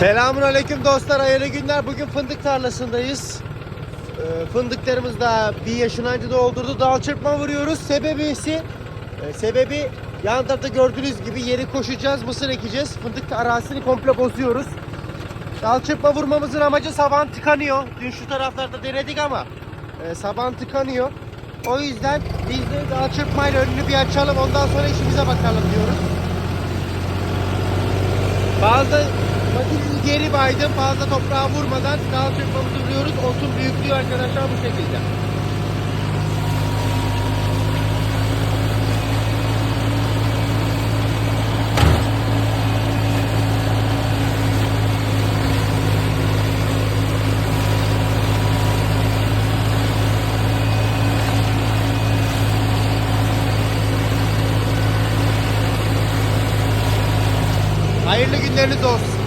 Selamun aleyküm dostlar, hayırlı günler. Bugün fındık tarlasındayız. Ee, fındıklarımız da bir yaşını önce doldurdu. Dal çırpma vuruyoruz. Sebebisi, e, sebebi yan tarafta gördüğünüz gibi yeri koşacağız, mısır ekeceğiz. Fındık arazisini komple bozuyoruz. Dal çırpma vurmamızın amacı saban tıkanıyor. Dün şu taraflarda denedik ama e, saban tıkanıyor. O yüzden biz de dal çırpmayla önünü bir açalım. Ondan sonra işimize bakalım diyoruz. Bazı makineyi baydım. Fazla toprağa vurmadan dal çırpmamızı vuruyoruz. Otun büyüklüğü arkadaşlar bu şekilde. Hayırlı günleriniz olsun.